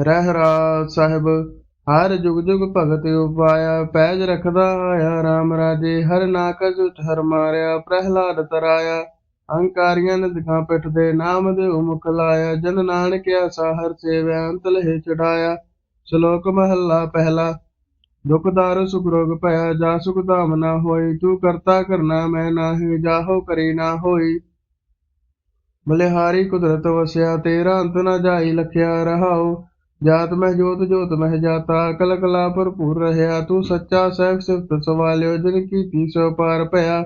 ਰਹਿਰਾ ਸਾਹਿਬ, ਹਰ ਜੁਗ ਜੁਗ ਭਗਤ ਉਪਾਇਆ, ਪੈਜ ਰਖਦਾ ਆਇਆ RAM ਰਾਜੇ, ਹਰ ਨਾਕਜ ਉਠ ਹਰ ਮਾਰਿਆ, ਪ੍ਰਹਿਲਾਦ ਤਰਾਇਆ, ਅਹੰਕਾਰੀਆਂ ਨੇ ਦਿਖਾ ਪਿੱਠ ਦੇ ਨਾਮ ਦੇ ਮੁਖ ਲਾਇਆ, ਜਨ ਨਾਨਕਿਆ ਆਸਾ ਸੇਵਿਆ ਅੰਤ ਲਹਿ ਚੜਾਇਆ, ਸ਼ਲੋਕ ਮਹੱਲਾ ਪਹਿਲਾ, ਦੁਖ ਦਾਰੂ ਸੁਖ ਰੋਗ ਭਇਆ, ਜਾ ਸੁਖ ਧਾਮ ਨਾ ਹੋਈ, ਤੂੰ ਕਰਤਾ ਕਰਨਾ ਮੈਂ ਨਾਹੀ, ਜਾਹੋ ਕਰੀ ਨਾ ਹੋਈ। ਬਲਿਹਾਰੀ ਕੁਦਰਤ ਵਸਿਆ, ਤੇਰਾ ਅੰਤ ਨਾ ਜਾਈ, ਲਖਿਆ ਰਹਾਓ ਜਾਤ ਮਹਿ ਜੋਤ ਜੋਤ ਮਹਿ ਜਾਤਾ ਕਲ ਕਲਾ ਭਰਪੂਰ ਰਹਿਆ ਤੂੰ ਸੱਚਾ ਸਹਿਬ ਸਿਫਤ ਸਵਾਲਿਓ ਜਿਨ ਕੀਤੀ ਸੋ ਪਾਰ ਭਇਆ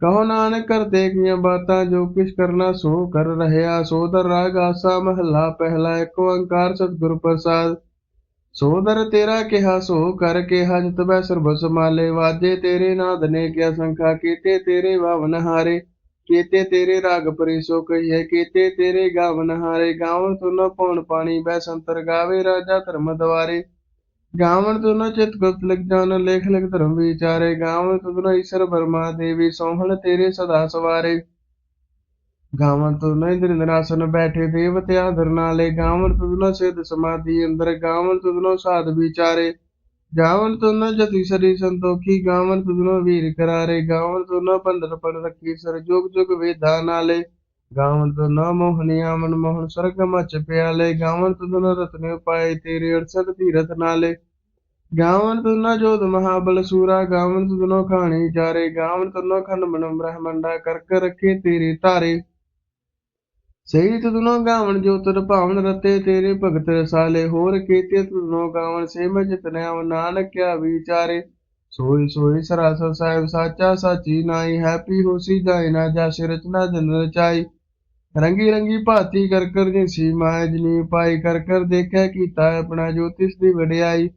ਕਹੋ ਨਾਨਕ ਕਰਤੇ ਕੀਆਂ ਬਾਤਾਂ ਜੋ ਕਿਛ ਕਰਨਾ ਸੋ ਕਰ ਰਹਿਆ ਸੋਦਰ ਰਾਗ ਆਸਾ ਮਹੱਲਾ ਪਹਿਲਾ ਇੱਕ ਓੰਕਾਰ ਸਤਿਗੁਰ ਪ੍ਰਸਾਦ ਸੋਦਰ ਤੇਰਾ ਕਿਹਾ ਸੋ ਕਰ ਕਿਹਾ ਜਿਤ ਬੈ ਸਰਬ ਸਮਾਲੇ ਵਾਜੇ ਤੇਰੇ ਨਾਦ ਨੇ ਕਿਆ ਸੰਖਾ ਕੀਤੇ ਤੇਰੇ ਭਾਵਨ ਹਾਰੇ ਕੀਤੇ ਤੇਰੇ ਰਾਗ ਪਰੀ ਸੋ ਕਹੀਏ ਕੀਤੇ ਤੇਰੇ ਗਾਵਨ ਹਾਰੇ, ਗਾਵਨ ਤੁਨ ਪਉਣ ਪਾਣੀ ਬੈ ਸੰਤਰ ਗਾਵੇ, ਰਾਜਾ ਧਰਮ ਦਵਾਰੇ। ਗਾਵਨ ਤੁਨ ਚਿਤ ਗੁਪਤ ਲਿਖ ਜਾਨ ਲੇਖ ਲਿਖ ਧਰਮ ਵਿਚਾਰੇ। ਗਾਵਨ ਤੁਨ ਈਸ਼ਰ ਬਰਮਾ ਦੇਵੀ, ਸੋਹਣ ਤੇਰੇ ਸਦਾ ਸਵਾਰੇ। ਗਾਵਨ ਤੁਨ ਇੰਦਰ ਨਿਰਾਸਨ ਬੈਠੇ ਦੇਵਤੇ ਆਦਰ ਨਾਲੇ। ਗਾਵਨ ਤੁਨ ਸਿਧ ਸਮਾਧੀ ਅੰਦਰ, ਗਾਵਨ ਤੁਨ ਸਾਧ ਵਿਚਾਰੇ। ਗਾਵਨ ਤੁਨ ਜਤੀ ਸਰੀ ਸੰਤੋਖੀ ਗਾਵਨ ਤੁਨ ਵੀਰ ਕਰਾਰੇ, ਗਾਵਨ ਤੁਨ ਪੰਡਰ ਪਨ ਰੱਖੀ ਸਰ, ਜੁਗ ਜੁਗ ਵੇਦਾ ਨਾਲੇ। ਗਾਵਨ ਤੁਨ ਮੋਹਨੀਆ ਮਨ ਮੋਹਨ ਸਰਗ ਮਚ ਪਿਆਲੇ, ਗਾਵਨ ਤੁਨ ਰਤਨ ਪਾਏ ਤੇਰੇ ਅਰਸਦ ਧੀਰਤ ਨਾਲੇ। ਗਾਵਨ ਤੁਨ ਜੋਤ ਮਹਾਬਲ ਸੂਰਾ, ਗਾਵਨ ਤੁਨ ਖਾਣੀ ਚਾਰੇ, ਗਾਵਨ ਤੁਨ ਖੰਡ ਮਨ ਬ੍ਰਹਮੰਡਾ ਕਰਕ ਰੱਖੇ ਤੇਰੇ ਧਾਰੇ। ਸਹੀ ਤੁਧਨੋ ਗਾਵਣ ਜੋ ਤੁਰ ਭਾਵਨ ਰਤੇ ਤੇਰੇ ਭਗਤ ਰਸਾਲੇ, ਹੋਰ ਕੀਤੇ ਤੁਧਨੋ ਗਾਵਨ ਸੇ ਮੈਂ ਨਾਨਕ ਕਿਆ ਵਿਚਾਰੇ। ਸੋਈ ਸੋਈ ਸਰਾਸਰ ਸਾਹਿਬ ਸਾਚਾ ਸਾਚੀ ਨਾਈ ਹੈਪੀ ਹੋਸੀ ਜਾਏ ਨਾ ਜਾ ਰਚਨਾ ਜਨ ਰਚਾਈ। ਰੰਗੀ ਰੰਗੀ ਭਾਤੀ ਕਰ ਕਰ ਜਿਸੀ ਮਾਇ ਜਨੀ ਪਾਈ, ਕਰ ਕਰ ਦੇਖਿਆ ਕੀਤਾ ਆਪਣਾ ਜੋਤਿਸ ਦੀ ਵਡਿਆਈ।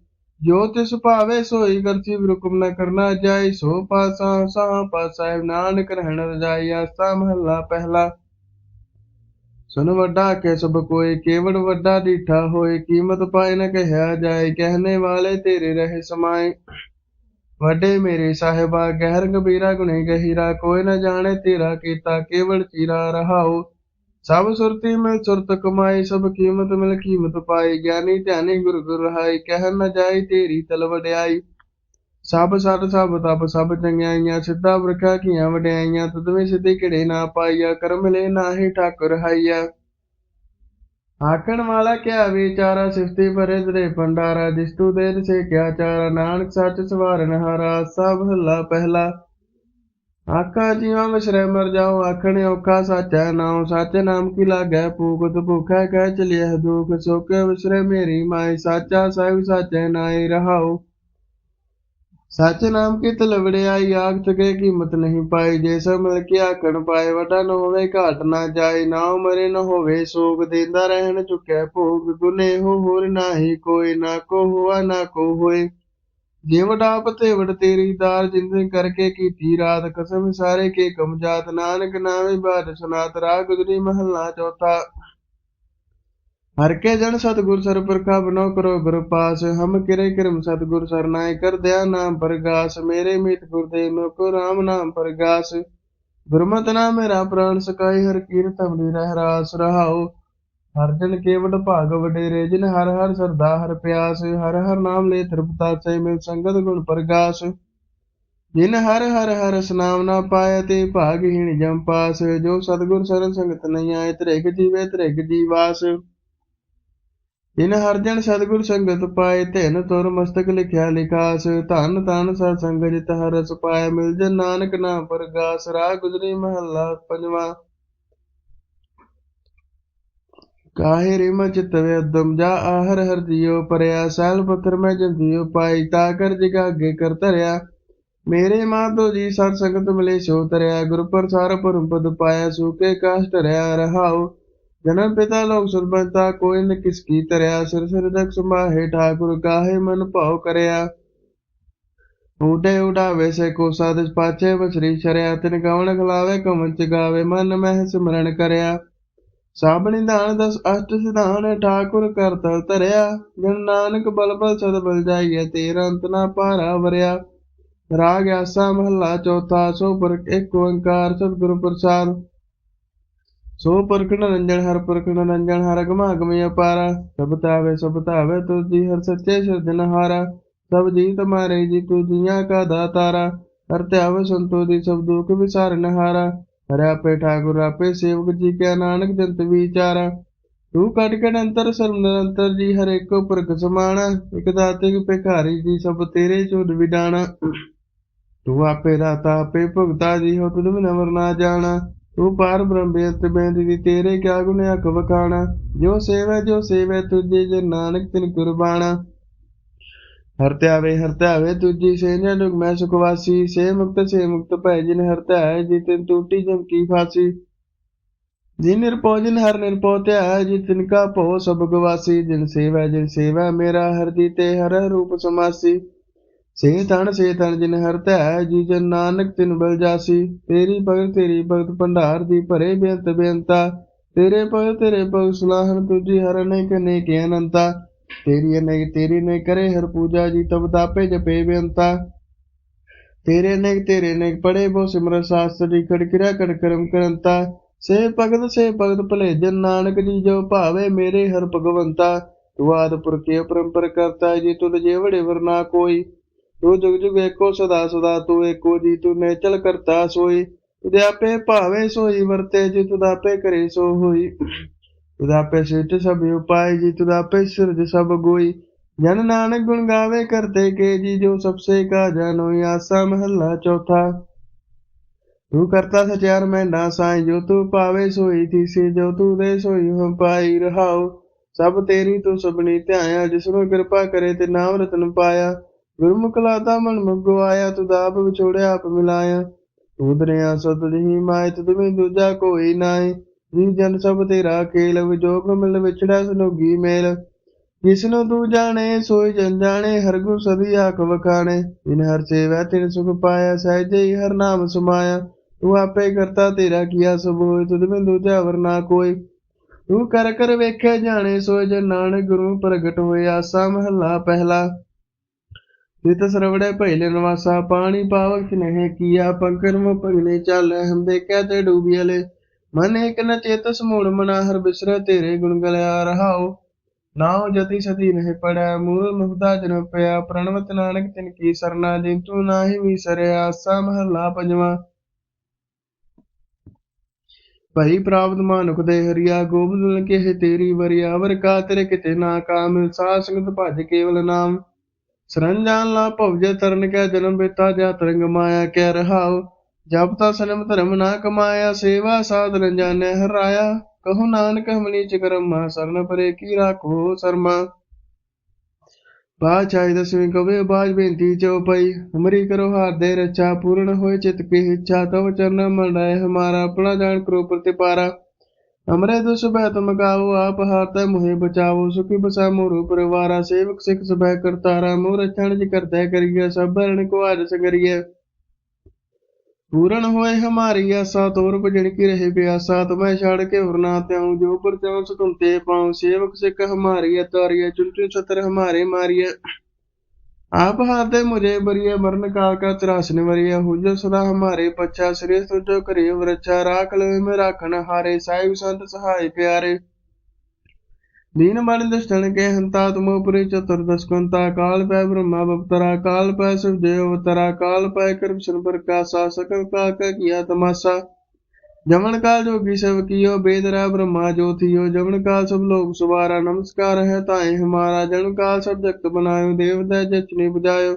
ਜੋ ਤਿਸ ਭਾਵੇ ਸੋਈ ਕਰਤੀ ਹੁਕਮ ਨ ਕਰਨਾ ਜਾਈ ਸੋ ਪਾਸਾ ਸਾ ਪਾਸਾ ਨਾਨਕ ਰਹਿਣ ਰਜਾਈ ਆਸਾ ਮਹੱਲਾ ਪਹਿਲਾ। ਸੁਨ ਵੱਡਾ ਕੇ ਸਭ ਕੋਏ ਕੇਵੜ ਵੱਡਾ ਡੀਠਾ ਹੋਏ, ਕੀਮਤ ਪਾਏ ਨ ਕਹਿਆ ਜਾਏ, ਕਹਿਨੇ ਵਾਲੇ ਤੇਰੇ ਰਹੇ ਸਮਾਏ। ਵੱਡੇ ਮੇਰੇ ਸਾਹਿਬਾ, ਗਹਿਰ ਗੰਭੀਰਾ ਗੁਣੇ ਗਹਿਰਾ, ਕੋਈ ਨ ਜਾਣੇ ਤੇਰਾ ਕੀਤਾ, ਕੇਵਲ ਚੀਰਾ ਰਹਾਓ। ਸਭ ਸੁਰਤੀ ਮਿਲ ਸੁਰਤ ਕਮਾਈ, ਸਭ ਕੀਮਤ ਮਿਲ ਕੀਮਤ ਪਾਈ, ਗਿਆਨੀ ਧਿਆਨੀ ਗੁਰ ਗੁਰ ਰਹਾਈ, ਕਹਿ ਨ ਜਾਈ ਤੇਰੀ ਤਲ ਵਡਿਆਈ। ਸਭ ਸਦ ਸਭ ਤਪ ਸਭ ਚੰਗਿਆਈਆਂ ਸਿੱਧਾ ਵਰਖਾ ਕੀਆਂ ਵਡਿਆਈਆਂ ਤਦਵੇਂ ਸਿੱਧੇ ਕਿੜੇ ਨਾ ਪਾਈਆ, ਕਰਮ ਲੈ ਨਾਹੀ ਠਾਕੁਰ ਹਾਈਆ। ਆਖਣ ਵਾਲਾ ਕਿਆ ਵਿਚਾਰਾ, ਸਿਫਤੀ ਭਰੇ ਦਰੇ ਭੰਡਾਰਾ ਜਿਸ ਤੂ ਦੇ ਸੇ ਕਿਆ ਚਾਰਾ, ਨਾਨਕ ਸੱਚ ਸਵਾਰਨ ਹਾਰਾ, ਸਭ ਹੱਲਾ ਪਹਿਲਾ। ਆਖਾ ਜੀਵਾਂ ਵਿਸਰੇ ਮਰ ਜਾਓ ਆਖਣ, ਔਖਾ ਸਾਚਾ ਨਾਮ ਸੱਚ ਨਾਮ ਕੀ ਲਾਗੈ ਪੂਕਤ ਭੁਖੈ ਕਹਿ ਚਲਿਐ ਦੁਖ ਸੋਕੇ ਵਿਸਰੇ ਮੇਰੀ ਮਾਈ ਸਾਚਾ ਸਾਹਿਬ ਸਾਚੇ ਨਾਈ ਰਹਾਓ ਸੱਚ ਨਾਮ ਕੀ ਤਲਵੜਿਆਈ ਆਖ ਚਕੇ ਕੀਮਤ ਨਹੀਂ ਪਾਈ। ਜੇ ਸਭ ਮਿਲ ਕੇ ਆਖਣ ਪਾਏ, ਵਟਾ ਨ ਹੋਵੇ ਘਾਟ, ਨਾ ਜਾਏ, ਨਾ ਮਰੇ, ਨ ਹੋਵੇ ਸੋਗ। ਦੇਂਦਾ ਰਹਿਣ ਚੁੱਕਿਆ ਭੋਗ, ਗੁਨੇ ਹੋ ਹੋਰ ਨਾਹੀ ਕੋਈ, ਨਾ ਕੋ ਹੋਆ, ਨਾ ਕੋ ਹੋਏ। ਜੇ ਵਡਾਪ ਤੇ ਤੇਰੀ ਦਾਰ ਜਿੰਦ ਕਰਕੇ ਕੀਤੀ ਰਾਤ। ਕਸਮ ਸਾਰੇ ਕੇ ਕਮ ਜਾਤ, ਨਾਨਕ ਨਾਮੇ ਬਾਦ ਸੁਨਾਤ ਰਾਗ ਗੁਜਰੀ ਮਹੱਲਾ ਚੌਥਾ। ਹਰ ਕੇ ਜਨ ਸਤਗੁਰ ਸਰ ਪ੍ਰਖਾ ਬਨੋ ਕਰੋ ਗੁਰ ਹਮ ਕਿਰੇ ਕਿਰਮ ਸਤਗੁਰ ਸਰਨਾਏ ਕਰ ਦਿਆ ਨਾਮ ਪ੍ਰਗਾਸ, ਮੇਰੇ ਮਿਤ ਗੁਰਦੇਵ ਮੋ ਕੋ ਰਾਮ ਨਾਮ ਪ੍ਰਗਾਸ। ਗੁਰਮਤਿ ਨਾਮ ਮੇਰਾ ਪ੍ਰਾਨ ਸਕਾਈ ਹਰ ਕੀਰਤ ਅਮਰੀ ਰਹਿ ਰਾਸ ਰਹਾਓ ਹਰ ਜਨ ਕੇਵਟ ਭਾਗ ਵਡੇਰੇ, ਜਿਨ ਹਰ ਹਰ ਸਰਦਾ ਹਰ ਪਿਆਸ, ਹਰ ਹਰ ਨਾਮ ਲੈ ਤ੍ਰਿਪਤਾ ਸੇ ਮਿਲ ਸੰਗਤ ਗੁਣ ਪ੍ਰਗਾਸ। ਜਿਨ ਹਰ ਹਰ ਹਰ ਸਨਾਮ ਨਾ ਪਾਇ ਤੇ ਭਾਗਹੀਣ ਜਮ ਪਾਸ, ਜੋ ਸਤਗੁਰ ਸਰਨ ਸੰਗਤ ਨਹੀਂ ਆਏ, ਤ੍ਰਿਗ ਜੀਵੇ ਤ੍ਰਿਗ ਜੀਵਾਸ ਜਿਨ ਹਰ ਜਨ ਸਤਗੁਰ ਸੰਗਤ ਪਾਏ, ਧਿਨ ਤੁਰ ਮਸਤਕ ਲਿਖਿਆ ਲਿਖਾਸ, ਧਨ ਧਨ ਸਤ ਸੰਗ ਜਿਤ ਰਸ ਪਾਇਆ ਮਿਲ ਜਨ ਨਾਨਕ ਨਾਮ ਪ੍ਰਗਾਸ, ਰਾਹ ਗੁਜਰੀ ਮਹੱਲਾ ਪੰਜਵਾ। ਕਾਹੇ ਰਿਮ ਚਿਤ ਉਦਮ, ਜਾ ਆਹਰ ਹਰ ਦਿਓ ਪਰਿਆ, ਸੈਲ ਪੱਥਰ ਮੈਂ ਜੰਦੀਓ ਪਾਈ, ਤਾ ਕਰ ਜਿਗਾ ਅੱਗੇ ਕਰ ਧਰਿਆ। ਮੇਰੇ ਮਾਤੋ ਜੀ ਸਤ ਸੰਗਤ ਮਿਲੇ ਸੋ ਤਰਿਆ ਗੁਰ ਪ੍ਰਸਾਰ ਪਰਮ ਪਦ ਪਾਇਆ ਸੂਕੇ ਕਾਸ਼ਟ ਰਿਆ ਰਹਾਉ। ਜਨਮ ਪਿਤਾ ਲੋਕ ਸੁਰਬੰਤਾ, ਕੋਈ ਨ ਕਿਸ ਕੀ ਤਰਿਆ ਸਿਰ ਸਿਰ ਦਕ ਸਮਾਹੇ ਠਾਕੁਰ ਕਾਹੇ ਮਨ ਭਾਉ ਕਰਿਆ। ਉਡਾਵੇ ਸੇ ਕੋ ਸਾਦਿਸ ਪਾਛੇ, ਬਸਰੀ ਸ਼ਰਿਆ ਤਿਨ ਗਵਣ ਖਲਾਵੇ ਕਮਨ ਚ ਗਾਵੇ, ਮਨ ਮਹਿ ਸਿਮਰਨ ਕਰਿਆ। ਸਭ ਨਿਧਾਨ ਦਸ ਅਸ਼ਟ ਸਿਧਾਨ, ਠਾਕੁਰ ਕਰਤਲ ਧਰਿਆ। ਜਨ ਨਾਨਕ ਬਲ ਬਲ ਸਦ ਬਲ ਜਾਈਏ ਤੇਰਾ ਅੰਤ ਨਾ ਭਾਰਾ ਵਰਿਆ। ਰਾਗ ਆਸਾ ਮਹੱਲਾ ਚੌਥਾ, ਸੋ ਪਰ ਇੱਕ ਓੰਕਾਰ, ਸਤਿਗੁਰ ਪ੍ਰਸਾਦ। ਸੋ ਪਰਖ ਨਿਰੰਜਨ ਹਰ ਪਰਖ ਨਿਰੰਜਨ ਹਰ ਗਮਾ ਗਮਿ ਅਪਾਰਾ। ਸਭ ਤਾਵੇ ਸਭ ਤਾਵੇ ਤੁਜੀ ਹਰ ਸੱਚੇ ਸਿਰਜਨਹਾਰਾ ਸਭ ਜੀ ਤੁਮਾਰੇ ਜੀ ਤੂ ਜੀਆਂ ਕਾ ਦਾਤਾਰਾ। ਹਰ ਧਿਆਵ ਸੰਤੋ ਦੀ, ਸਭ ਦੁਖ ਵਿਸਾਰਨਹਾਰਾ ਹਰਿ ਆਪੇ ਠਾਕੁਰ, ਆਪੇ ਸੇਵਕ ਜੀ ਕੈ ਨਾਨਕ ਜੰਤ ਵਿਚਾਰਾ। ਤੂੰ ਕਟ ਕਟ ਅੰਤਰ, ਸਰਬ ਨਿਰੰਤਰ ਜੀ, ਹਰ ਏਕੋ ਪੁਰਖ ਸਮਾਣਾ। ਇਕ ਦਾਤੇ ਕੀ ਭਿਖਾਰੀ ਜੀ, ਸਭ ਤੇਰੇ ਚੋਦ ਵਿਡਾਣਾ। ਤੂੰ ਆਪੇ ਦਾਤਾ, ਆਪੇ ਭੁਗਤਾ ਜੀ, ਹੋ ਤੁਧ ਬਿਨ ਅਮਰ ਨਾ ਜਾਣਾ। ਤੂੰ ਪਾਰ ਬ੍ਰਹਮ ਬੇਅੰਤ ਬੇਅੰਤ ਦੀ ਤੇਰੇ ਕਿਆ ਗੁਣ ਅਖ ਵਖਾਣਾ। ਜੋ ਸੇਵੈ ਜੋ ਸੇਵੈ, ਤੁਝੇ ਜੇ ਨਾਨਕ ਤਿਨ ਕੁਰਬਾਨਾ ਹਰ ਧਿਆਵੇ ਹਰ ਧਿਆਵੇ ਤੁਜੀ ਸੇ ਜਨੁਕ ਮੈਂ ਸੁਖ ਸੇ ਮੁਕਤ ਸੇ ਮੁਕਤ ਭੈ ਜਿਨ ਹਰ ਧਿਆਏ ਜੀ ਤਿਨ ਟੂਟੀ ਜਮ ਕੀ ਫਾਸੀ। ਜਿਨ ਨਿਰਪੋ ਜਿਨ ਹਰ ਨਿਰਪੋ ਧਿਆਏ ਜਿ ਤਿਨ ਕਾ ਭਉ ਸਭ ਗਵਾਸੀ। ਜਿਨ ਸੇਵੈ ਜਿਨ ਸੇਵੈ ਮੇਰਾ ਹਰ ਦੀ ਤੇ ਹਰ ਰੂਪ ਸਮਾਸੀ। ਸੇ ਤਨ ਸੇ ਤਨ ਜਿਨ ਹਰ ਧੈ, ਜੀ ਜਨ ਨਾਨਕ ਤਿਨ ਬਲ ਜਾਸੀ। ਤੇਰੀ ਭਗਤ ਤੇਰੀ ਭਗਤ ਭੰਡਾਰ ਦੀ ਭਰੇ ਬੇਅੰਤ ਬੇਅੰਤਾ। ਤੇਰੇ ਭਗਤ ਤੇਰੇ ਭਗਤ ਸੁਲਾਹਨ ਤੁਜੀ ਹਰ ਅਨੇਕ ਅਨੇਕ ਅਨੰਤਾ ਤੇਰੀ ਅਨੇਕ, ਤੇਰੀ ਨੇ ਕਰੇ, ਹਰ ਪੂਜਾ ਜੀ ਤਬ ਤਾਪੇ ਜਪੇ ਬੇਅੰਤਾ। ਤੇਰੇ ਅਨੇਕ ਤੇਰੇ ਅਨੇਕ ਪੜੇ ਬੋ ਸਿਮਰ ਸਾਸਤਰ ਜੀ ਖੜ ਕਿਰਿਆ ਕੜ ਕਰਮ ਕਰੰਤਾ। ਸੇ ਭਗਤ ਸੇ ਭਗਤ ਭਲੇ ਜਨ ਨਾਨਕ ਜੀ ਜੋ ਭਾਵੇ ਮੇਰੇ ਹਰ ਭਗਵੰਤਾ। ਤੂੰ ਆਦ ਪੁਰਖੇ ਪਰੰਪਰ ਕਰਤਾ, ਜੀ ਤੁਧ ਜੇ ਵਰਨਾ ਕੋਈ। ਤੂੰ ਜੁਗ ਜੁਗ ਏਕੋ ਸਦਾ ਸਦਾ, ਤੂੰ ਏਕੋ ਜੀ, ਤੂੰ ਨੇ ਕਰਤਾ ਸੋਈ। ਤੁਧ ਆਪੇ ਭਾਵੇ ਸੋਈ, ਵਰਤੇ ਜੀ ਤੁਧ ਆਪੇ ਕਰੇ ਸੋ ਹੋਈ। ਤੁਧ ਆਪੇ ਸਿੱਟ ਸਭ ਉਪਾਏ ਜੀ ਤੁਧ ਆਪੇ ਸਿਰਜ ਸਭ ਗੋਈ। ਜਨ ਨਾਨਕ ਗੁਣ ਗਾਵੇ ਕਰਤੇ ਕੇ ਜੀ, ਜੋ ਸਬਸੇ ਕਾ ਜਾਨੋਈ ਆਸਾ ਮਹੱਲਾ ਚੌਥਾ। ਤੂੰ ਕਰਤਾ ਸਚਿਆਰ ਮੈਂ ਨਾ ਸਾਈ, ਜੋ ਤੂੰ ਪਾਵੇ ਸੋਈ ਥੀਸੀ, ਜੋ ਤੂੰ ਦੇ ਸੋਈ ਹਮ ਪਾਈ ਰਹਾਉ। ਸਭ ਤੇਰੀ ਤੂੰ ਸਭਨੀ ਧਿਆਇਆ, ਜਿਸਨੂੰ ਕਿਰਪਾ ਕਰੇ ਤੇ ਨਾਮ ਰਤਨ ਪਾਇਆ। ਗੁਰਮੁਖ ਲਾਤਾ ਮਨ ਮੁਗੋ ਆਇਆ ਤੁਧ ਆਪ ਵਿਛੋੜਿਆ ਆਪ ਮਿਲਾਇਆ। ਤੂੰ ਦਰਿਆ ਸਤ ਜਹੀ ਮਾਇ ਤੁਧ ਦੂਜਾ ਕੋਈ ਨਾਏ। ਜੀ ਜਨ ਸਭ ਤੇਰਾ ਕੇਲ ਵਿਜੋਗ ਮਿਲ ਵਿਛੜਾ ਸੁਨੋਗੀ ਮੇਲ। ਜਿਸਨੂੰ ਤੂੰ ਜਾਣੇ, ਸੋਈ ਜਨ ਜਾਣੇ, ਹਰ ਗੁਰ ਸਦੀ ਆਖ ਵਖਾਣੇ। ਇਨ ਹਰ ਸੇਵਾ, ਤਿਨ ਸੁਖ ਪਾਇਆ, ਸਹਿਜੇ ਹੀ ਹਰ ਨਾਮ ਸਮਾਇਆ। ਤੂੰ ਆਪੇ ਕਰਤਾ, ਤੇਰਾ ਕੀਆ ਸਭ ਹੋਏ ਤੁਧ ਬਿਨ ਦੂਜਾ ਵਰਨਾ ਕੋਈ। ਤੂੰ ਕਰ ਕਰ ਵੇਖੇ ਜਾਣੇ, ਸੋਏ ਜਨ ਨਾਨਕ ਗੁਰੂ ਪ੍ਰਗਟ ਹੋਇਆ, ਆਸਾ ਮਹੱਲਾ ਪਹਿਲਾ। ਤਿਤ ਸਰਵੜੇ ਪਹਿਲੇ ਨਵਾਸਾ, ਪਾਣੀ ਪਾਵਕ ਨਹਿ ਕੀਆ, ਪੰਕਰ ਮੋ ਪਗਨੇ ਚੱਲ ਹਮ ਦੇਖਿਆ ਤੇ ਡੂਬੀਲੇ ਮਨ ਇੱਕ ਨ ਚੇਤ ਸਮੂੜ ਮਨਾ ਹਰ ਬਿਸਰ, ਤੇਰੇ ਗੁਣ ਗਲਿਆ ਰਹਾਓ ਨਾਉ ਜਤੀ ਸਤੀ ਨਹਿ ਪੜਿਆ ਮੂਲ ਮੁਕਤਾ ਜਨ ਪਿਆ। ਪ੍ਰਣਵਤ ਨਾਨਕ ਤਿਨ ਕੀ ਸਰਨਾ ਜਿੰਤੂ ਨਾਹੀ ਵਿਸਰਿਆ ਆਸਾ ਮਹੱਲਾ ਪੰਜਵਾ। ਭਈ ਪ੍ਰਾਪਤ ਮਾਨੁਕ ਦੇ ਹਰੀਆ, ਗੋਬਿੰਦ ਕੇ ਤੇਰੀ ਵਰਿਆ। ਵਰ ਕਾ ਤੇਰੇ ਕਿਤੇ ਨਾ ਕਾਮ ਸਾਧ ਸੰਗਤ ਭਜ ਕੇਵਲ ਨਾਮ। ਸਰੰਜਾਨ ਲਾ ਭਵਜੇ ਤਰਨ ਕੈ ਜਨਮ ਬੇਤਾ ਜਾ ਤਰੰਗ ਮਾਇਆ ਕੈ ਰਹਾਉ। ਜਪ ਤਾ ਸਨਮ ਧਰਮ ਨਾ ਕਮਾਇਆ, ਸੇਵਾ ਸਾਧਨ ਜਾਣੈ ਹਰਾਇਆ ਕਹੋ ਨਾਨਕ ਹਮਨੀ ਚ ਕਰਮਾ, ਸਰਨ ਪਰੇ ਕੀ ਰਾਖੋ ਸਰਮਾ। ਬਾਜ ਚਾਹੀ ਦਸਵੀਂ ਕਵੇ, ਬਾਜ ਬੇਨਤੀ ਚਉਪਈ ਹਮਰੀ ਕਰੋ ਹਾਰਦੇ ਰਚਾ, ਪੂਰਨ ਹੋਏ ਚਿਤ ਕੀ ਇੱਛਾ, ਤਵ ਚਰਨ ਮੰਡਾਏ ਹਮਾਰਾ, ਆਪਣਾ ਜਾਣ ਕਰੋ ਪ੍ਰਤਿਪਾਰਾ। ਹਮਰੇ ਦੁਸ ਬੈ ਤੁਮ ਗਾਓ ਆਪ ਹਾਰਤੈ ਮੁਹੇ ਬਚਾਓ ਸੁਖੀ ਬਸਾ ਮੋਰੂ ਪਰਿਵਾਰਾ, ਸੇਵਕ ਸਿਖ ਸਭੈ ਕਰਤਾਰਾ ਮੋਰ ਰਚਣ ਜਿ ਕਰਤੈ ਕਰੀਏ ਸਭ ਬਰਨ ਕੋ ਆਜ ਪੂਰਨ ਹੋਏ ਹਮਾਰੀ ਆਸਾ ਤੋਰ ਭਜਣ ਕੀ ਰਹੇ ਪਿਆਸਾ, ਤੁਮੈ ਛੜ ਕੇ ਵਰਨਾ ਤਿਉ ਜੋ ਪਰ ਤਿਉ ਸੁਤਮ ਪਾਉ, ਸੇਵਕ ਸਿੱਖ ਹਮਾਰੀ ਤਾਰੀਏ ਚੁੰਟੂ ਛਤਰ ਹਮਾਰੇ ਮਾਰੀਏ आप हाथे मुझे बरिए मरण काल का त्रासन वरिय हुज सदा हमारे पच्छा श्री तुझो करिय वृक्षा राख लो में राखन हारे साहिब संत सहाय प्यारे दीन बन दुष्टन के हंता तुम पुरी चतुर्दश कुंता काल पै ब्रह्मा बपतरा काल पै शिव देव अवतरा काल पै कृष्ण प्रकाशा सकल काल का किया तमाशा जमन काल जोगी सब कियो बेदरा ब्रह्मा ज्योतियो जमन काल सब लोग सुवारा नमस्कार है ताए हमारा जन काल सब जगत बनायो देवता जचने बुझायो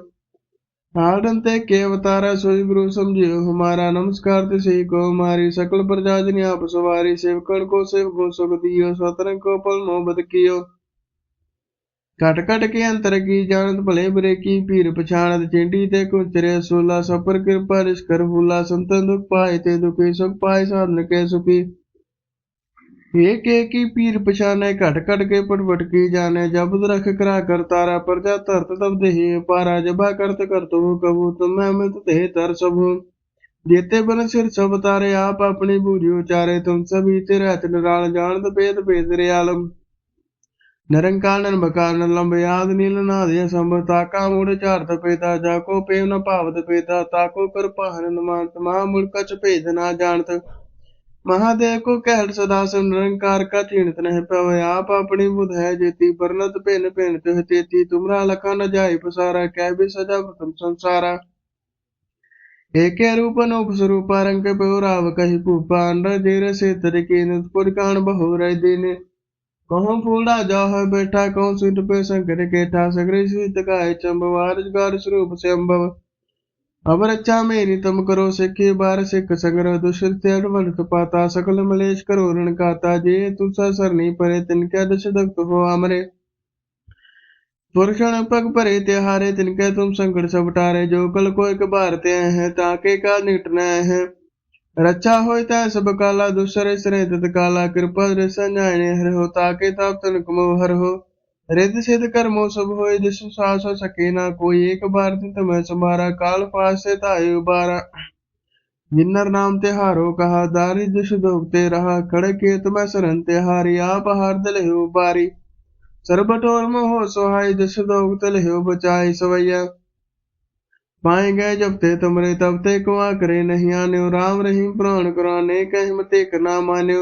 हाडन ते के अवतारा सोई गुरु समझियो हमारा नमस्कार ते सही को हमारी सकल प्रजा जन आप सवारी सेवकन को सेवको सुख दियो स्वतन को पल मोहब्बत कियो ਘਟ ਘਟ ਕੇ ਅੰਤਰ ਕੀ ਜਾਣਤ, ਭਲੇ ਬੁਰੇ ਕੀ ਪੀਰ ਪਛਾਣਤ, ਚਿੰਡੀ ਤੇ ਕੁਚਰੇ ਸੋਲਾ ਸਪਰ ਕਿਰਪਾ, ਰਿਸ਼ਕਰ ਫੂਲਾ ਸੰਤਨ ਦੁਖ ਪਾਏ ਤੇ ਦੁਖੀ ਸੁਖ ਪਾਏ, ਸਾਧਨ ਕੇ ਸੁਖੀ। ਏਕ ਏਕ ਕੀ ਪੀਰ ਪਛਾਨੇ ਘਟ ਘਟ ਕੇ ਪਟ ਕੀ ਜਾਣੇ, ਜਬ ਰਖ ਕਰਾ ਕਰ ਤਾਰਾ, ਪਰਜਾ ਧਰਤ ਤਬ ਦੇਹੀ ਪਾਰਾ ਜਬਾ ਕਰਤ ਕਰਤ ਹੋ ਕਬੂ, ਤੁਮੈ ਅਮਿਤ ਤੇ ਤਰ ਸਭੂ। ਜੇਤੇ ਬਨ ਸਿਰ ਸਭ ਤਾਰੇ, ਆਪ ਆਪਣੀ ਬੂਝੀ ਉਚਾਰੇ, ਤੁਮ ਸਭੀ ਤੇ ਰਹਿਤ ਨਿਰਾਲ, ਜਾਣਤ ਭੇਦ ਭੇਦ ਰੇ ਆਲਮ ਨਿਰੰਕਾਰ ਬਕਾਰ ਨਿਰਲੰਭ ਆਦ ਨੀਲ ਨਾਦਿ ਸੰਭਵ, ਤਾਕਾ ਮੂੜ ਝਾਰਤ ਪੇਦਾ, ਜਾ ਕੋ ਪੇਵ ਨ ਭਾਵਤ ਪੇਦਾ ਤਾਕੋ ਕਰ ਪਹਨ ਨਮਾਂਤ ਮਾ ਮੂੜ ਕਛ ਭੇਦ ਨਾ ਜਾਣਤ। ਮਹਾਦੇਵ ਕੋ ਕਹਿਲ ਸਦਾ ਸਿਮ ਨਿਰੰਕਾਰ ਕਾ ਚੀਣਤ ਨਹਿ ਪਵੈ, ਆਪ ਆਪਣੀ ਬੁਧ ਹੈ ਜੇਤੀ ਬਰਨਤ ਭਿਨ ਭਿਨ ਤਿਹ ਤੇਤੀ, ਤੁਮਰਾ ਲਖਾ ਨ ਜਾਏ ਪਸਾਰਾ, ਕਹਿ ਵੀ ਸਦਾ ਭਤਮ ਸੰਸਾਰਾ। ਏਕੇ ਰੂਪਨ ਉਪਸਰੂਪਾ, ਰੰਗ ਪਿਉ ਰਾਵ ਕਹਿ ਭੂਪਾ ਅੰਡ ਜੇਰ ਸੇ ਤਰਿਕੇ ਨਿਤ ਬਹੁ ਰਹਿ ਦੀਨੇ। ਕਹਉ ਫੂਲਾ ਜਾਹੈ ਬੈਠਾ ਕਹਉ ਸਿਧ ਪੇ ਸੰਕਟ ਕੇਠਾ ਸਗਰੇ ਸਿਧ ਕਾਇ ਚੰਬਵ ਰਜਗਾਰ ਸਰੂਪ ਸੇ ਅੰਬਵ ਅਬ ਮੇਰੀ ਤਮ ਕਰੋ ਸਿੱਖੀ ਬਾਰ ਸਿੱਖ ਸੰਗ੍ਰਹ ਦੁਸ਼ਟ ਤੇ ਅਡਵਲਤ ਪਾਤਾ, ਸਕਲ ਮਲੇਸ਼ ਕਰੋ ਰਣ ਕਾਤਾ, ਜੇ ਤੁਸਾ ਸਰਨੀ ਪਰੇ, ਤਿਨ ਕੈ ਦਸ਼ਦਕਤ ਹੋ ਆਮਰੇ ਪੁਰਸ਼ਣ ਪਗ ਭਰੇ ਤਿਹਾਰੇ ਤਿਨ ਕੈ ਤੁਮ ਸੰਕਟ ਸਭ ਟਾਰੇ ਜੋ ਕਲ ਕੋ ਇਕ ਭਾਰ ਤੇ ਹੈ ਤਾਂ ਕੇ ਕਾ ਨਿਟਨਾ ਹੈ रक्षा होय तै सब काला दुसरे सरे तत काला कृपा संजाने हर हो ताके ताप तन कमो हर हो रिद सिद्ध कर्मो सब होय जिस सास हो सके ना कोई एक बार तित मैं समारा काल पास से ताय उबारा जिन्नर नाम तिहारो कहा दारी दुष दोगते रहा खड़े के तुम्हें सरन तिहारी आप हार दल हो बारी सरबटोर मोह सोहाय दश दोग तल हो बचाई सवैया पाए गए जब ते तुमरे तब ते कुआ करे नहीं आन्यो राम रहीम प्राण कुराने कह मते ना मान्यो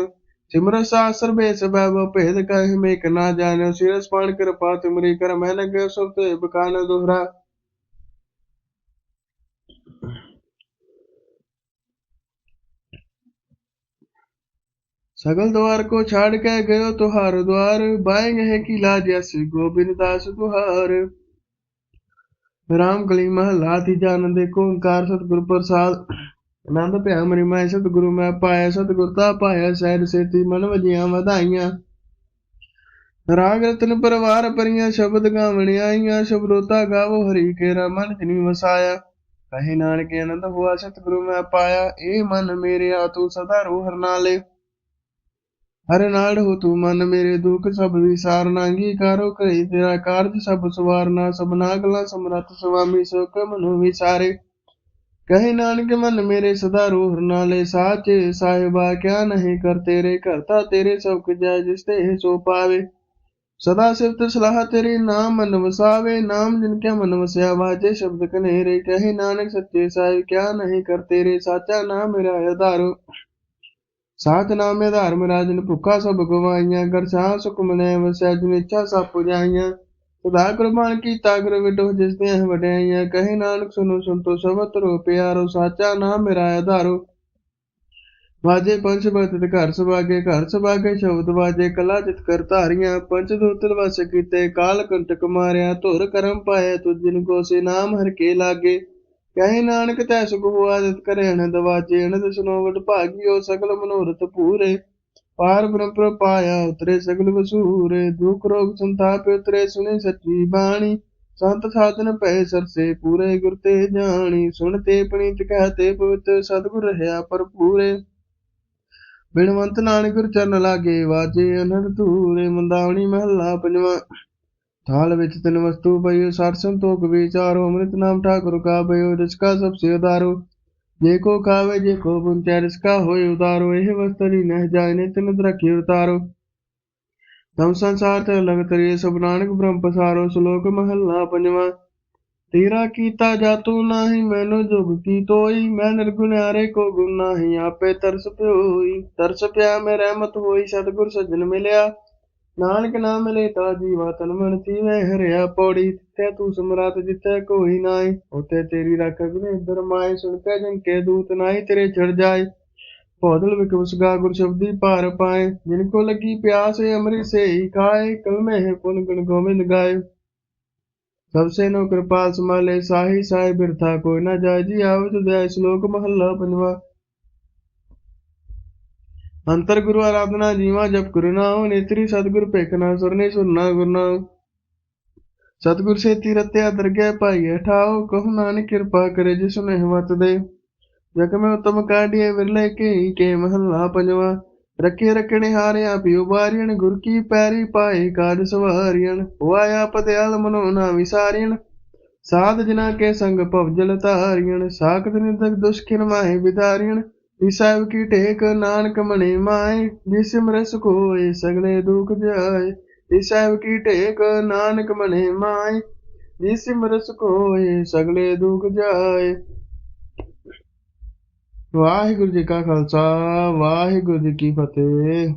सिमर शास्त्र बेस वैभव भेद कह मेक ना जान्यो सिरस पाण कृपा तुमरी कर मैं लगे सब ते बकान दोहरा सगल द्वार को छाड़ के गयो तुहार द्वार बाएंगे है की लाज यस गोविंद दास तुहार ਰਾਮ ਕਲੀ ਮਹਲਾ ਤੀਜਾ ਆਨੰਦ ਏਕ ਓੰਕਾਰ ਸਤਿਗੁਰ ਪ੍ਰਸਾਦ, ਆਨੰਦ ਭਿਆ ਮਰੀ ਮੈਂ ਸਤਿਗੁਰੂ ਮੈਂ ਪਾਇਆ, ਸਤਿਗੁਰ ਤਾ ਪਾਇਆ, ਸਹਿਜ ਸੇਤੀ ਮਨ ਵਜੀਆਂ ਵਧਾਈਆਂ। ਰਾਗ ਰਤਨ ਪਰਵਾਰ ਪਰੀਆਂ ਸ਼ਬਦ ਗਾਵਣ ਆਈਆਂ ਸ਼ਬਦੋਤਾ ਗਾਵੋ ਹਰੀ ਕੇਰਾ ਮਨ ਜਿਨੀ ਵਸਾਇਆ। ਕਹੇ ਨਾਨਕ ਆਨੰਦ ਹੋਆ, ਸਤਿਗੁਰੂ ਮੈਂ ਪਾਇਆ, ਇਹ ਮਨ ਮੇਰੇ ਆ ਤੂੰ ਸਦਾ ਰੋਹ ਹਰ ਨਾਲ ਹੋ ਤੂੰ ਮਨ ਮੇਰੇ ਦੁੱਖ, ਸਭ ਵਿਸਾਰ ਨਾਂਗੀ ਕਾਰੋ ਕਰੀ ਤੇਰਾ ਕਾਰਜ, ਸਭ ਸਵਾਰਨਾ ਸਭਨਾ ਗਲਾ ਸਮਰੱਥ ਸੁਆਮੀ ਸੋ ਮਨੁ ਵਿਸਾਰੇ। ਕਹੇ ਨਾਨਕ, ਮਨ ਮੇਰੇ ਸਦਾ ਰੋਹ ਨਾਲੇ ਸਾਚੇ, ਸਾਹਿਬਾ ਕਿਆ ਨਹੀਂ ਕਰ ਤੇਰੇ ਕਰਤਾ ਤੇਰੇ ਸਭ ਕੁ ਜਿਸ ਤੇ ਸੋ ਪਾਵੇ। ਸਦਾ ਸਿਫਤ ਸਲਾਹ ਤੇਰੇ ਨਾਮ ਮਨ ਵਸਾਵੇ, ਨਾਮ ਜਿਨ ਕੇ ਮਨ ਵਸਿਆ ਵਾਜੇ ਸ਼ਬਦ ਕਨੇਰੇ। ਕਹੇ ਨਾਨਕ, ਸੱਚੇ ਸਾਹਿਬ ਕਿਆ ਨਹੀਂ ਕਰ ਤੇਰੇ, ਸਾਚਾ ਨਾਮ ਮੇਰਾ ਆਧਾਰੋ। ਸਾਚ ਨਾਮੇ ਧਰਮ ਰਾਜਨ ਭੁੱਖਾ ਸਭ ਗਵਾਈਆਂ ਕਰ ਸਾਹ ਸੁਖ ਵਸੈ ਜਿਨ ਇੱਛਾ ਸਭ ਪੁਜਾਈਆਂ। ਸਦਾ ਕੁਰਬਾਨ ਕੀਤਾ ਗੁਰ ਵਿਟੋ ਜਿਸ ਤੇ ਵਡਿਆਈਆਂ। ਕਹੇ ਨਾਨਕ ਸੁਨੋ ਸੰਤੋ, ਸਬਤ ਰੋ, ਪਿਆਰੋ, ਸਾਚਾ ਨਾਮ ਮੇਰਾ ਆਧਾਰੋ। ਵਾਜੇ ਪੰਜ ਬਤਿਤ ਘਰ ਸੁਭਾਗੇ ਘਰ ਸੁਭਾਗੇ ਸ਼ਬਦ ਵਾਜੇ, ਕਲਾ ਜਿਤ ਕਰ ਧਾਰੀਆਂ। ਪੰਜ ਦੂਤਲ ਵਸ ਕੀਤੇ, ਕਾਲ ਕੰਟਕ ਮਾਰਿਆ, ਧੁਰ ਕਰਮ ਪਾਏ ਤੁਜ ਜਿਨ ਕੋ ਸੇ ਨਾਮ ਹਰ ਕੇ ਲਾਗੇ। ਕਹੇ ਨਾਨਕ ਤੈ ਸੁਖ ਹੋਆ ਦਿਤ ਕਰੇ ਅਨੰਦ ਸੁਨੋਵਟ ਭਾਗਿਓ ਸਗਲ ਮਨੋਰਥ ਪੂਰੇ। ਪਾਰ ਬ੍ਰਹਮ ਪ੍ਰਪਾਇਆ ਉਤਰੇ ਸਗਲ ਵਸੂਰੇ, ਦੁਖ ਰੋਗ ਸੰਤਾਪ ਉਤਰੇ ਸੁਨੇ ਸੱਚੀ ਬਾਣੀ। ਸੰਤ ਸਾਧਨ ਪਏ ਸਰਸੇ ਪੂਰੇ ਗੁਰ ਤੇ ਜਾਣੀ। ਸੁਣ ਤੇ ਪਣੀਤ ਕਹਤੇ ਪਵਿੱਤ ਸਤਿਗੁਰ ਰਹਾ ਭਰਪੂਰੇ। ਬਿਨਵੰਤ ਨਾਨਕ ਗੁਰ ਚਰਨ ਲਾਗੇ, ਵਾਜੇ ਅਨੰਦ ਧੂਰੇ, ਮੰਦਾਵਣੀ ਮਹੱਲਾ ਪੰਜਵਾਂ। थाल विच तिन वस्तु पयो साठ संतोख विचारो अमृत नाम ठाकुर का भयो जिसका सबसे उदारो जे को खावे जे को पुंचा जिसका होय उदारो एह वस्तरी नह जाय नितिन रखी उतारो तम संसार ते लग तरिए सब नानक ब्रह्म पसारो श्लोक महला पंजवा तेरा कीता जातू नाही मैनो जोग की तोई मैं निर्गुण्यारे को गुण नाही आपे तरस प्योई तरस प्या मैं रहमत होई सतगुर सज्जन मिलया ਨਾਨਕ ਨਾਮ ਲੇਤਾ ਜੀਵਾ ਤਨ ਮਨ ਸੀਵੇਂ, ਹਰਿਆ ਪੌੜੀ ਜਿੱਥੇ ਤੂੰ ਸਮਰਾਤ ਜਿੱਥੇ ਕੋਈ ਨਾਹੀ ਉਤੇ ਤੇਰੀ ਰੱਖ ਗੁਰੇਂਦਰ ਮਾਏ ਸੁਣ ਕੇ ਜਨ ਕੇ ਦੂਤ ਨਾਹੀ ਤੇਰੇ ਛੜ ਜਾਏ। ਪੌਦਲ ਵਿਕਵਸਗਾ ਗੁਰ ਸ਼ਬਦੀ ਭਾਰ ਪਾਏ, ਜਿਨ ਕੋ ਲੱਗੀ ਪਿਆਸ ਅਮਰੀ ਸੇਈ ਖਾਏ ਕਲਮੇ ਹੈ ਪੁਨ ਗੁਣ ਗੋਵਿੰਦ ਗਾਏ। ਸਭਸੇ ਨੋ ਕਿਰਪਾ ਸਮਾਲੇ, ਸਾਹੀ ਸਾਈ ਬਿਰਥਾ ਕੋਈ ਨਾ ਜਾਜੀ ਆਵਤ ਦਇਆ ਸ਼ਲੋਕ ਮਹੱਲਾ ਪੰਜਵਾ। ਅੰਤਰ ਗੁਰੂ ਆਰਾਧਨਾ ਜੀਵਾ ਜਪ ਗੁਰੂ ਨਾਮ ਨੇਤਰੀ ਸਤਿਗੁਰ ਭੇਖਣਾ ਸੁਰਨੇ ਸੁਰਨਾ ਗੁਰਨਾ ਸਤਿਗੁਰ ਸੇ ਤੀਰਤਿਆ ਦਰਗਹਿ ਪਾਈਏ ਠਾਓ ਕਹੂ ਨਾਨਕ ਕਿਰਪਾ ਕਰੇ ਜਿਸ ਨੇ ਹਿਮਤ ਦੇ। ਜਗ ਮੈਂ ਉਤਮ ਕਾਢੀਏ ਵਿਰਲੇ ਕੇ ਕੇ ਮਹੱਲਾ ਪੰਜਵਾ। ਰੱਖੇ ਰੱਖਣੇ ਹਾਰਿਆ ਪਿਉ ਬਾਰੀਣ ਗੁਰ ਕੀ ਪੈਰੀ ਪਾਏ ਕਾਜ ਸਵਾਰੀਣ ਹੋਇਆ ਪਤਿਆਲ ਮਨੋ ਨਾ ਵਿਸਾਰੀਣ ਸਾਧ ਜਿਨਾ ਕੇ ਸੰਗ ਭਵਜਲ ਤਾਰੀਣ ਸਾਖਤ ਨਿਦਕ ਦੁਸ਼ਕਿਨ ਮਾਹੇ ਵਿਦਾਰੀਣ ਈਸਾਵ ਕੀ ਟੇਕ ਨਾਨਕ ਮਣੇ ਮਾਏ ਜਿਸ ਮਰਸ ਕੋਏ, ਸਗਲੇ ਦੁਖ ਜਾਏ। ਸਾਹਿਬ ਕੀ ਟੇਕ ਨਾਨਕ ਮਣੇ ਮਾਏ ਜਿਸ ਮਰਸ ਕੋਏ, ਸਗਲੇ ਦੁਖ ਜਾਏ। ਵਾਹਿਗੁਰੂ ਜੀ ਕਾ ਖਾਲਸਾ, ਵਾਹਿਗੁਰੂ ਜੀ ਕੀ ਫਤਿਹ।